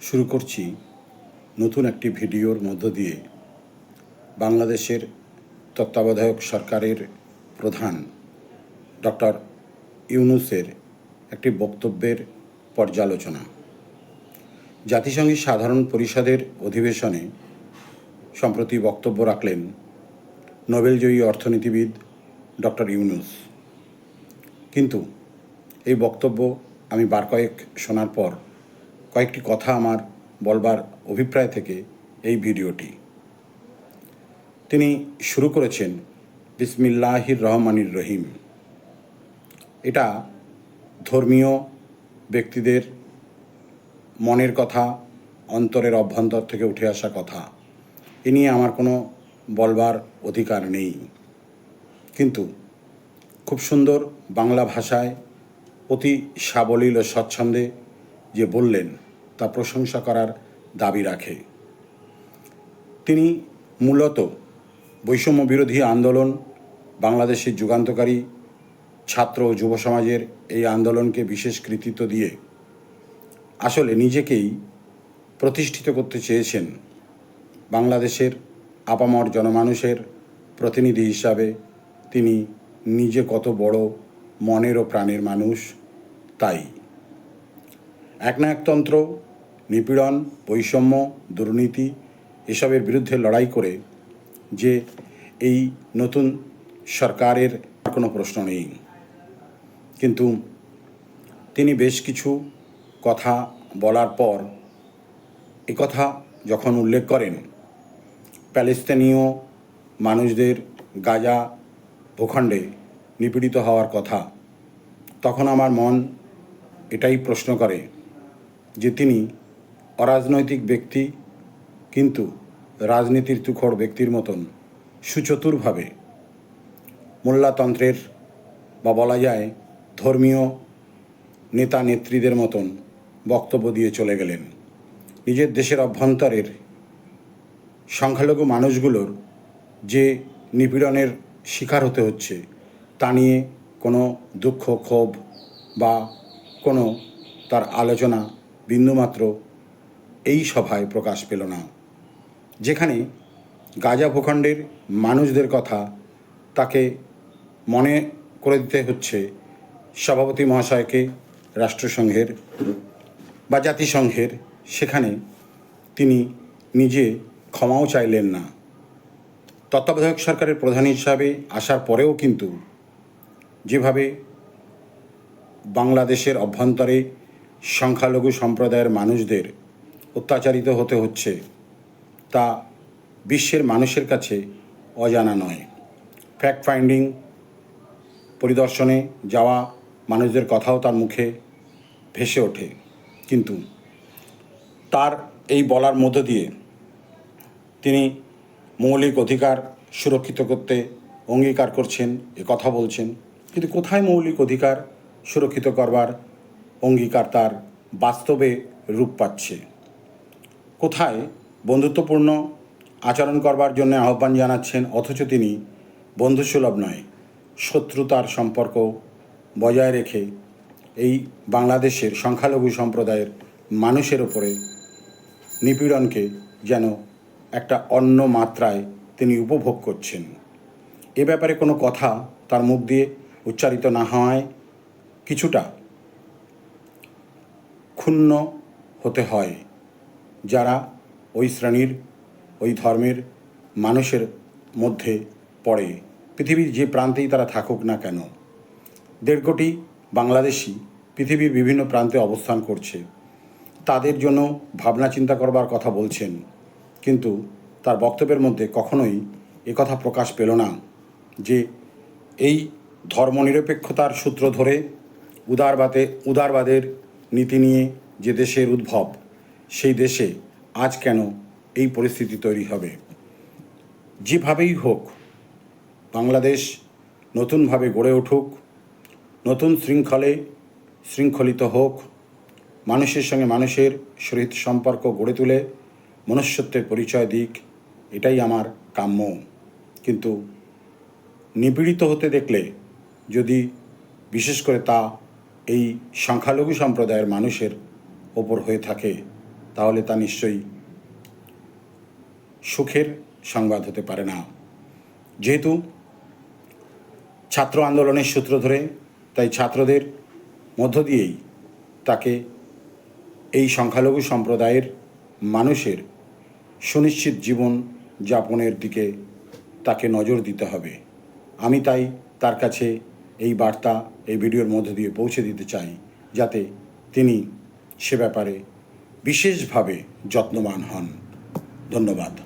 শুরু করছি নতুন একটি ভিডিওর মধ্য দিয়ে। বাংলাদেশের তত্ত্বাবধায়ক সরকারের প্রধান ডক্টর ইউনুসের একটি বক্তব্যের পর্যালোচনা। জাতিসংঘের সাধারণ পরিষদের অধিবেশনে সম্প্রতি বক্তব্য রাখলেন নোবেলজয়ী অর্থনীতিবিদ ডক্টর ইউনুস। কিন্তু এই বক্তব্য আমি বার কয়েক শোনার পর কয়েকটি কথা আমার বলবার অভিপ্রায় থেকে এই ভিডিওটি। তিনি শুরু করেছেন, বিসমিল্লাহির রহমানির রহিম। এটা ধর্মীয় ব্যক্তিদের মনের কথা, অন্তরের অভ্যন্তর থেকে উঠে আসা কথা। এ নিয়ে আমার কোনো বলবার অধিকার নেই। কিন্তু খুব সুন্দর বাংলা ভাষায় অতি সাবলীল ও স্বচ্ছন্দে যে বললেন তা প্রশংসা করার দাবি রাখে। তিনি মূলত বৈষম্য বিরোধী আন্দোলন, বাংলাদেশের যুগান্তকারী ছাত্র ও যুব সমাজের এই আন্দোলনকে বিশেষ কৃতিত্ব দিয়ে আসলে নিজেকেই প্রতিষ্ঠিত করতে চেয়েছেন বাংলাদেশের আপামর জনমানুষের প্রতিনিধি হিসাবে তিনি নিজে কত বড় মনের ও প্রাণের মানুষ, তাই এক না একতন্ত্র নিপীড়ন, বৈষম্য, দুর্নীতি এসবের বিরুদ্ধে লড়াই করে যে এই নতুন সরকারের কোনো প্রশ্ন নেই। কিন্তু তিনি বেশ কিছু কথা বলার পর কথা যখন উল্লেখ করেন, প্যালেস্তানীয় মানুষদের গাজা ভূখণ্ডে নিপীড়িত হওয়ার কথা, তখন আমার মন এটাই প্রশ্ন করে যে তিনি অরাজনৈতিক ব্যক্তি, কিন্তু রাজনীতির তুখর ব্যক্তির মতন সুচতুরভাবে মোল্লাতন্ত্রের বা বলা যায় ধর্মীয় নেতা নেত্রীদের মতন বক্তব্য দিয়ে চলে গেলেন। নিজের দেশের অভ্যন্তরের সংখ্যালঘু মানুষগুলোর যে নিপীড়নের শিকার হতে হচ্ছে, তা নিয়ে কোনো দুঃখ, ক্ষোভ বা কোনো তার আলোচনা বিন্দুমাত্র এই সভায় প্রকাশ পেল না, যেখানে গাজা ভূখণ্ডের মানুষদের কথা তাকে মনে করে দিতে হচ্ছে সভাপতি মহাশয়কে রাষ্ট্রসংঘের বা জাতিসংঘের, সেখানে তিনি নিজে ক্ষমাও চাইলেন না। তত্ত্বাবধায়ক সরকারের প্রধান হিসাবে আসার পরেও কিন্তু যেভাবে বাংলাদেশের অভ্যন্তরে সংখ্যালঘু সম্প্রদায়ের মানুষদের অত্যাচারিত হতে হচ্ছে, তা বিশ্বের মানুষের কাছে অজানা নয়। ফ্যাক্ট ফাইন্ডিং পরিদর্শনে যাওয়া মানুষদের কথাও তার মুখে ভেসে ওঠে। কিন্তু তার এই বলার মধ্য দিয়ে তিনি মৌলিক অধিকার সুরক্ষিত করতে অঙ্গীকার করছেন, এ কথা বলছেন। কিন্তু কোথায় মৌলিক অধিকার সুরক্ষিত করবার অঙ্গীকার তার বাস্তবে রূপ পাচ্ছে। কোথায় বন্ধুত্বপূর্ণ আচরণ করবার জন্য আহ্বান জানাচ্ছেন অথচ তিনি বন্ধুসুলভ নয়, শত্রুতার সম্পর্ক বজায় রেখে এই বাংলাদেশের সংখ্যালঘু সম্প্রদায়ের মানুষের ওপরে নিপীড়নকে যেন একটা অন্য মাত্রায় তিনি উপভোগ করছেন। এ ব্যাপারে কোনো কথা তার মুখ দিয়ে উচ্চারিত না হওয়ায় কিছুটা ক্ষুণ্ণ হতে হয়, যারা ওই শ্রেণির, ওই ধর্মের মানুষের মধ্যে পড়ে। পৃথিবীর যে প্রান্তেই তারা থাকুক না কেন, দেড় কোটি বাংলাদেশি পৃথিবীর বিভিন্ন প্রান্তে অবস্থান করছে। তাদের জন্য ভাবনা চিন্তা করবার কথা বলছেন, কিন্তু তার বক্তব্যের মধ্যে কখনোই কথা প্রকাশ পেল না যে এই ধর্মনিরপেক্ষতার সূত্র ধরে উদারবাদে উদারবাদের নীতি নিয়ে যে দেশের উদ্ভব, সেই দেশে আজ কেন এই পরিস্থিতি তৈরি হবে? যেভাবেই হোক, বাংলাদেশ নতুনভাবে গড়ে উঠুক, নতুন শৃঙ্খলে শৃঙ্খলিত হোক, মানুষের সঙ্গে মানুষের সহিত সম্পর্ক গড়ে তুলে, মনুষ্যত্বের পরিচয় দিক, এটাই আমার কাম্য। কিন্তু নিপীড়িত হতে দেখলে, যদি বিশেষ করে তা এই সংখ্যালঘু সম্প্রদায়ের মানুষের ওপর হয়ে থাকে, তাহলে তা নিশ্চয়ই সুখের সংবাদ হতে পারে না। যেহেতু ছাত্র আন্দোলনের সূত্র ধরে, তাই ছাত্রদের মধ্য দিয়েই তাকে এই সংখ্যালঘু সম্প্রদায়ের মানুষের সুনিশ্চিত জীবন যাপনের দিকে তাকে নজর দিতে হবে। আমি তাই তার কাছে এই বার্তা এই ভিডিওর মধ্য দিয়ে পৌঁছে দিতে চাই যাতে তিনি সে ব্যাপারে বিশেষভাবে যত্নবান হন। ধন্যবাদ।